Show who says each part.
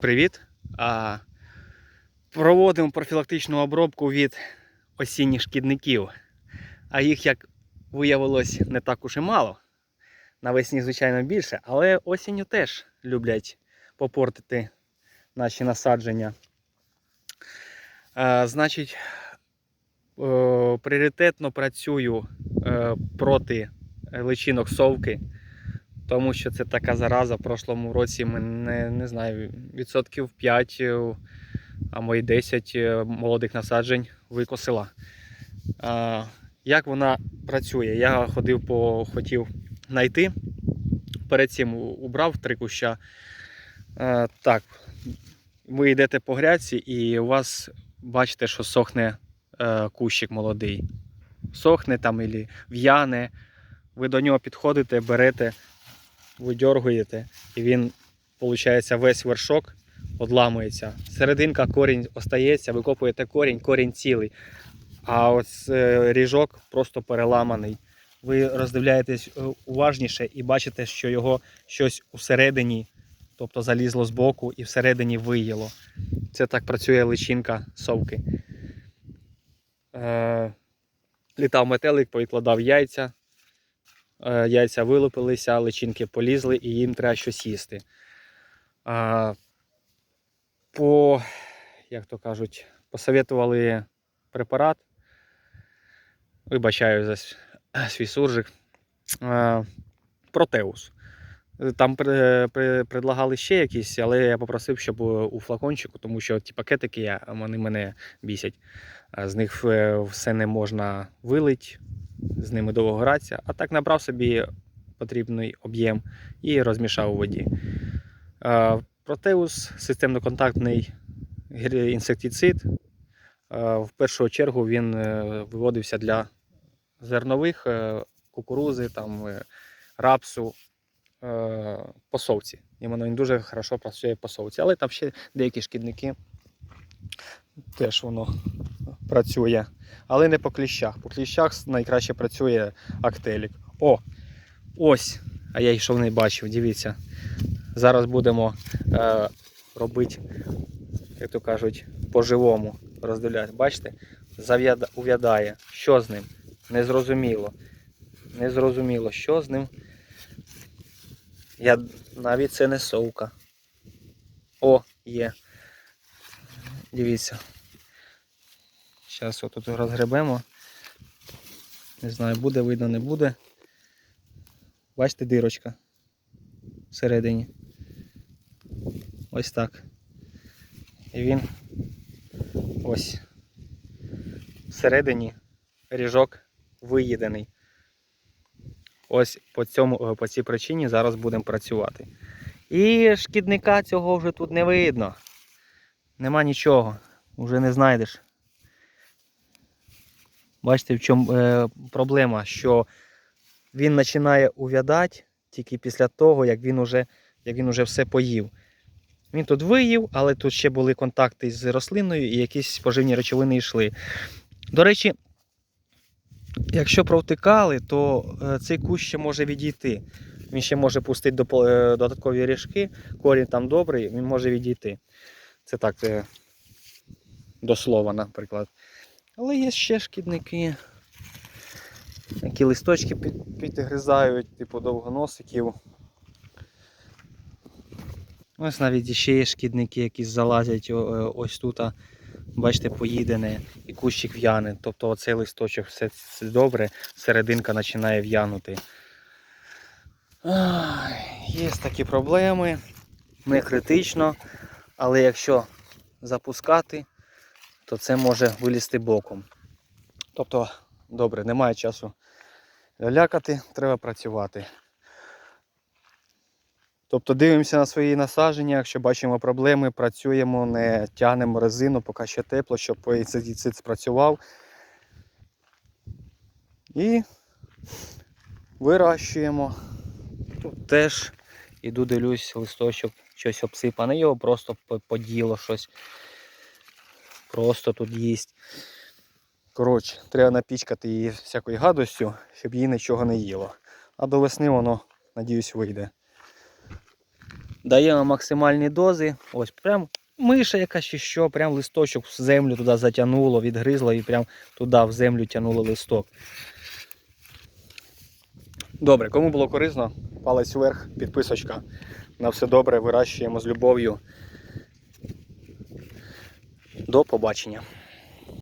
Speaker 1: Привіт! Проводимо профілактичну обробку від осінніх шкідників. А їх, як виявилось, не так уж і мало. Навесні, звичайно, більше, але осінню теж люблять попортити наші насадження. Значить, пріоритетно працюю е, проти личинок совки. Тому що це така зараза. В прошлому році ми не, не знаю, відсотків 5, е, а мої 10 е, молодих насаджень викосила. А, як вона працює? Я ходив по хотів знайти. Перед цим убрав три куща. А, так, ви йдете по грядці і у вас бачите, що сохне е, кущик молодий. Сохне там і в'яне. Ви до нього підходите, берете видьоргуєте, і він, виходить, весь вершок одламується. Серединка корінь остається, викопуєте корінь, корінь цілий. А ось е, ріжок просто переламаний. Ви роздивляєтесь е, уважніше і бачите, що його щось усередині, тобто залізло з боку і всередині виїло. Це так працює личинка совки. Е, літав метелик, повідкладав яйця, яйця вилупилися, личинки полізли і їм треба щось їсти. По, як то кажуть, посоветували препарат. Вибачаю за свій суржик. Протеус. Там предлагали ще якісь, але я попросив, щоб у флакончику, тому що ті пакетики вони мене бісять. З них е, все не можна вилить, з ними довго гратися, а так набрав собі потрібний об'єм і розмішав у воді. Е, Протеус системно-контактний інсектицид. Е, В першу чергу він е, виводився для зернових кукурузи, там, рапсу, по совці. Іменно він дуже хорошо працює по совці. Але там ще деякі шкідники теж воно працює. Але не по кліщах. По кліщах найкраще працює актелік. О! Ось! А я йшов не бачив, дивіться. Зараз будемо е, робити, як то кажуть, по-живому розділяти. Бачите? Зав'яда, увядає. Що з ним? Незрозуміло. Незрозуміло, що з ним. Я навіть це не совка. О, є. Дивіться. Зараз отут розгребемо. Не знаю, буде видно, не буде. Бачите, дирочка всередині. Ось так. І він ось. Всередині ріжок виїдений. Ось по, цьому, е, по цій причині зараз будемо працювати. І шкідника цього вже тут не видно. Нема нічого, вже не знайдеш. Бачите, в чому е, проблема, що він починає увядати тільки після того, як він уже, як він уже все поїв. Він тут виїв, але тут ще були контакти з рослиною і якісь поживні речовини йшли. До речі, якщо провтикали, то е, цей кущ ще може відійти. Він ще може пустити е, додаткові ріжки, корінь там добрий, він може відійти. Це так, е, до слова, наприклад. Але є ще шкідники, які листочки під, підгризають, типу довгоносиків. Ось навіть ще є шкідники, які залазять е, ось тут, бачите, поїдене і кущик в'яне. Тобто оцей листочок все добре, серединка починає в'янути. Є такі проблеми, не критично, але якщо запускати, то це може вилізти боком. Тобто, добре, немає часу лякати, треба працювати. Тобто дивимося на свої насадження, якщо бачимо проблеми, працюємо, не тягнемо резину, поки ще тепло, щоб інсектицид спрацював. І вирощуємо. Тут теж іду дивлюсь, листочок щось обсипане, його просто поділо щось. Просто тут їсть. Коротше, треба напічкати її всякою гадостю, щоб їй нічого не їло. А до весни воно, надіюсь, вийде. Даємо максимальні дози. Ось прям миша якась чи що, прям листочок в землю туди затягнуло, відгризло і прям туди в землю тягнуло листок. Добре, кому було корисно, палець вверх, підписочка. На все добре, вирощуємо з любов'ю. До побачення.